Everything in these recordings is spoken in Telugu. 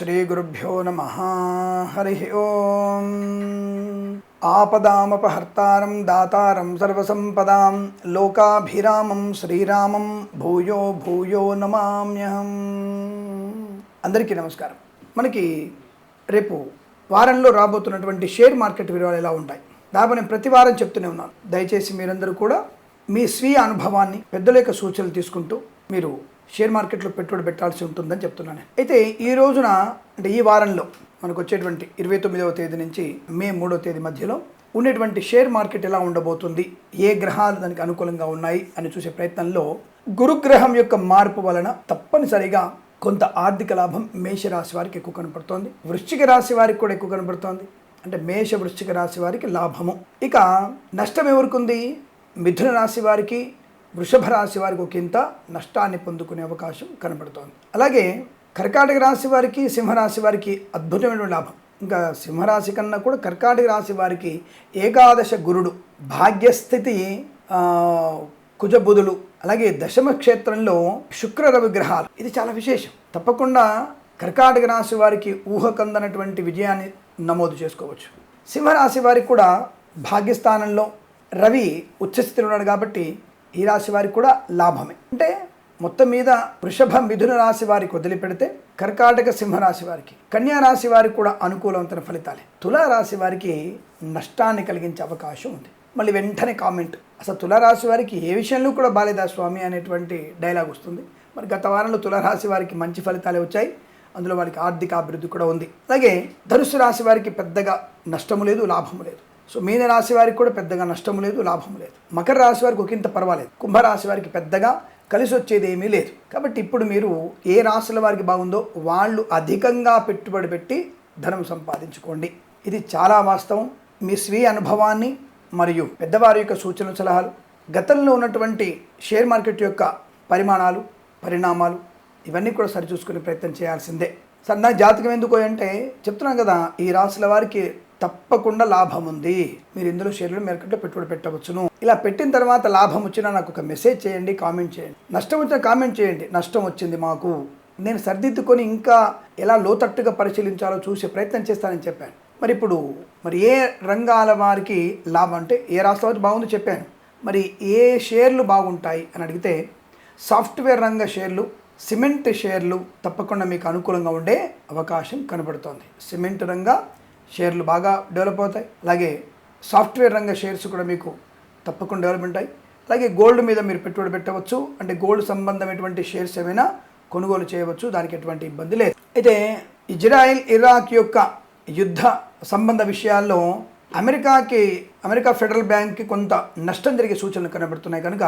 శ్రీగురుభ్యో నమ హరి ఓం ఆపదామపహర్తారం దాతారం సర్వసంపదాం లోకాభిరామం శ్రీరామం భూయో భూయో నమామ్యహం అందరికీ నమస్కారం. మనకి రేపు వారంలో రాబోతున్నటువంటి షేర్ మార్కెట్ విలువలు ఎలా ఉంటాయి? దాదాపు నేను ప్రతి వారం చెప్తూనే ఉన్నాను. దయచేసి మీరందరూ కూడా మీ స్వీయ అనుభవాన్ని పెద్దల యొక్క సూచనలు తీసుకుంటూ మీరు షేర్ మార్కెట్లో పెట్టుబడి పెట్టాల్సి ఉంటుందని చెప్తున్నాను. అయితే ఈ రోజున అంటే ఈ వారంలో మనకు వచ్చేటువంటి ఇరవై తొమ్మిదవ తేదీ నుంచి మే మూడవ తేదీ మధ్యలో ఉండేటువంటి షేర్ మార్కెట్ ఎలా ఉండబోతుంది ఏ గ్రహాలు దానికి అనుకూలంగా ఉన్నాయి అని చూసే ప్రయత్నంలో గురుగ్రహం యొక్క మార్పు వలన తప్పనిసరిగా కొంత ఆర్థిక లాభం మేషరాశి వారికి ఎక్కువ కనపడుతోంది. వృశ్చిక రాశి వారికి కూడా ఎక్కువ కనపడుతోంది. అంటే మేష వృశ్చిక రాశి వారికి లాభము. ఇక నష్టం ఎవరికి ఉంది? మిథున రాశి వారికి వృషభ రాశి వారికి ఒకంత నష్టాన్ని పొందుకునే అవకాశం కనబడుతోంది. అలాగే కర్కాటక రాశి వారికి సింహరాశి వారికి అద్భుతమైన లాభం. ఇంకా సింహరాశి కన్నా కూడా కర్కాటక రాశి వారికి ఏకాదశ గురుడు భాగ్యస్థితి కుజబుధులు అలాగే దశమ క్షేత్రంలో శుక్ర రవి గ్రహాలు. ఇది చాలా విశేషం. తప్పకుండా కర్కాటక రాశి వారికి ఊహకందనటువంటి విజయాన్ని నమోదు చేసుకోవచ్చు. సింహరాశి వారికి కూడా భాగ్యస్థానంలో రవి ఉచ్చస్థితిలో ఉన్నాడు కాబట్టి ఈ రాశి వారికి కూడా లాభమే. అంటే మొత్తం మీద వృషభ మిథున రాశి వారికి వదిలిపెడితే కర్కాటక సింహరాశి వారికి కన్యా రాశి వారికి కూడా అనుకూలవంతమైన ఫలితాలే. తులారాశి వారికి నష్టాన్ని కలిగించే అవకాశం ఉంది. మళ్ళీ వెంటనే కామెంట్. అసలు తులారాశి వారికి ఏ విషయంలో కూడా బాలేదా స్వామి అనేటువంటి డైలాగ్ వస్తుంది. మరి గత వారంలో తులారాశి వారికి మంచి ఫలితాలే వచ్చాయి. అందులో వారికి ఆర్థిక అభివృద్ధి కూడా ఉంది. అలాగే ధనుసు రాశి వారికి పెద్దగా నష్టము లేదు లాభము లేదు. సో మీన రాశి వారికి కూడా పెద్దగా నష్టం లేదు లాభం లేదు. మకర రాశి వారికి ఒకంత పర్వాలేదు. కుంభరాశి వారికి పెద్దగా కలిసి వచ్చేది ఏమీ లేదు. కాబట్టి ఇప్పుడు మీరు ఏ రాశుల వారికి బాగుందో వాళ్ళు అధికంగా పెట్టుబడి పెట్టి ధనం సంపాదించుకోండి. ఇది చాలా వాస్తవం. మీ స్వీయ అనుభవాన్ని మరియు పెద్దవారి యొక్క సూచనలు సలహాలు గతంలో ఉన్నటువంటి షేర్ మార్కెట్ యొక్క పరిమాణాలు పరిణామాలు ఇవన్నీ కూడా సరిచూసుకునే ప్రయత్నం చేయాల్సిందే. సన్న జాతకం ఎందుకు అంటే చెప్తున్నాం కదా ఈ రాశుల వారికి తప్పకుండా లాభం ఉంది. మీరు ఇందులో షేర్లు మార్కెట్లో పెట్టుబడి పెట్టవచ్చును. ఇలా పెట్టిన తర్వాత లాభం వచ్చినా నాకు ఒక మెసేజ్ చేయండి కామెంట్ చేయండి. నష్టం వచ్చినా కామెంట్ చేయండి. నష్టం వచ్చింది మాకు. నేను సర్దిద్దుకొని ఇంకా ఎలా లోతట్టుగా పరిశీలించాలో చూసే ప్రయత్నం చేస్తానని చెప్పాను. మరి ఇప్పుడు మరి ఏ రంగాల వారికి లాభం అంటే ఏ రాష్ట్ర వారికి బాగుందో చెప్పాను. మరి ఏ షేర్లు బాగుంటాయి అని అడిగితే సాఫ్ట్వేర్ రంగ షేర్లు సిమెంట్ షేర్లు తప్పకుండా మీకు అనుకూలంగా ఉండే అవకాశం కనబడుతోంది. సిమెంట్ రంగ షేర్లు బాగా డెవలప్ అవుతాయి. అలాగే సాఫ్ట్వేర్ రంగ షేర్స్ కూడా మీకు తప్పకుండా డెవలప్ ఉంటాయి. అలాగే గోల్డ్ మీద మీరు పెట్టుబడి పెట్టవచ్చు. అంటే గోల్డ్ సంబంధమైనటువంటి షేర్స్ ఏమైనా కొనుగోలు చేయవచ్చు. దానికి ఎటువంటి ఇబ్బంది లేదు. అయితే ఇజ్రాయిల్ ఇరాక్ యొక్క యుద్ధ సంబంధ విషయాల్లో అమెరికాకి అమెరికా ఫెడరల్ బ్యాంక్కి కొంత నష్టం జరిగే సూచనలు కనబడుతున్నాయి. కనుక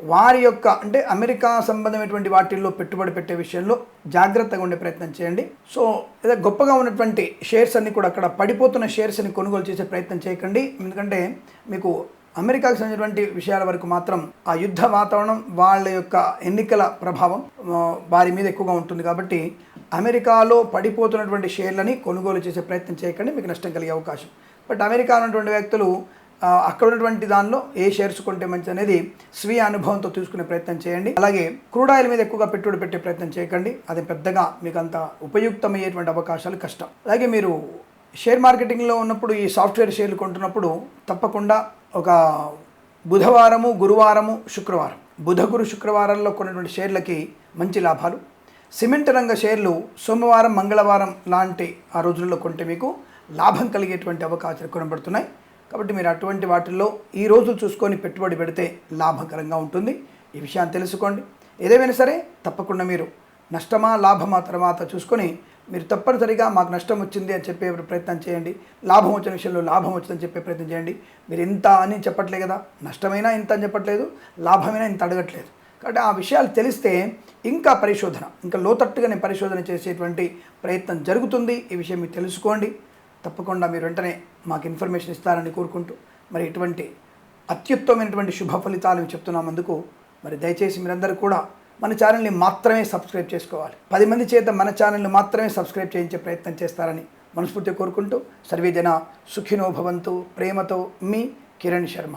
వారి యొక్క అంటే అమెరికా సంబంధమైనటువంటి వాటిల్లో పెట్టుబడి పెట్టే విషయంలో జాగ్రత్తగా ఉండే ప్రయత్నం చేయండి. సో ఏదో గొప్పగా ఉన్నటువంటి షేర్స్ అన్ని కూడా అక్కడ పడిపోతున్న షేర్స్ని కొనుగోలు చేసే ప్రయత్నం చేయకండి. ఎందుకంటే మీకు అమెరికాకు సంబంధించినటువంటి విషయాల వరకు మాత్రం ఆ యుద్ధ వాతావరణం వాళ్ళ యొక్క ఎన్నికల ప్రభావం వారి మీద ఎక్కువగా ఉంటుంది కాబట్టి అమెరికాలో పడిపోతున్నటువంటి షేర్లని కొనుగోలు చేసే ప్రయత్నం చేయకండి. మీకు నష్టం కలిగే అవకాశం. బట్ అమెరికా ఉన్నటువంటి వ్యక్తులు అక్కడ ఉన్నటువంటి దానిలో ఏ షేర్స్ కొంటే మంచి అనేది స్వీయ అనుభవంతో తీసుకునే ప్రయత్నం చేయండి. అలాగే క్రూడ్ ఆయిల్ మీద ఎక్కువగా పెట్టుబడి పెట్టే ప్రయత్నం చేయకండి. అది పెద్దగా మీకు అంత ఉపయుక్తమయ్యేటువంటి అవకాశాలు కష్టం. అలాగే మీరు షేర్ మార్కెటింగ్లో ఉన్నప్పుడు ఈ సాఫ్ట్వేర్ షేర్లు కొంటున్నప్పుడు తప్పకుండా ఒక బుధవారము గురువారము శుక్రవారం. బుధ గురు శుక్రవారంలో కొన్నటువంటి షేర్లకి మంచి లాభాలు. సిమెంట్ రంగ షేర్లు సోమవారం మంగళవారం లాంటి ఆ రోజుల్లో కొంటే మీకు లాభం కలిగేటువంటి అవకాశాలు కనబడుతున్నాయి. కాబట్టి మీరు అటువంటి వాటిల్లో ఈ రోజు చూసుకొని పెట్టుబడి పెడితే లాభకరంగా ఉంటుంది. ఈ విషయాన్ని తెలుసుకోండి. ఏదేమైనా సరే తప్పకుండా మీరు నష్టమా లాభమా తర్వాత చూసుకొని మీరు తప్పనిసరిగా మాకు నష్టం వచ్చింది అని చెప్పే ప్రయత్నం చేయండి. లాభం వచ్చిన విషయంలో లాభం వచ్చిందని చెప్పే ప్రయత్నం చేయండి. మీరు ఇంత అని చెప్పట్లే కదా. నష్టమైనా ఇంత అని చెప్పట్లేదు. లాభమైనా ఇంత అడగట్లేదు. కాబట్టి ఆ విషయాలు తెలిస్తే ఇంకా పరిశోధన ఇంకా లోతట్టుగా నేను పరిశోధన చేసేటువంటి ప్రయత్నం జరుగుతుంది. ఈ విషయం మీరు తెలుసుకోండి. తప్పకుండా మీరు వెంటనే మాకు ఇన్ఫర్మేషన్ ఇస్తారని కోరుకుంటూ మరి ఇటువంటి అత్యుత్తమైనటువంటి శుభ ఫలితాలు చెప్తున్నామందుకు మరి దయచేసి మీరందరూ కూడా మన ఛానల్ని మాత్రమే సబ్స్క్రైబ్ చేసుకోవాలి. పది మంది చేత మన ఛానల్ని మాత్రమే సబ్స్క్రైబ్ చేయించే ప్రయత్నం చేస్తారని మనస్ఫూర్తిగా కోరుకుంటూ సర్వేజన సుఖినో భవంతు ప్రేమతో మీ కిరణ్ శర్మ.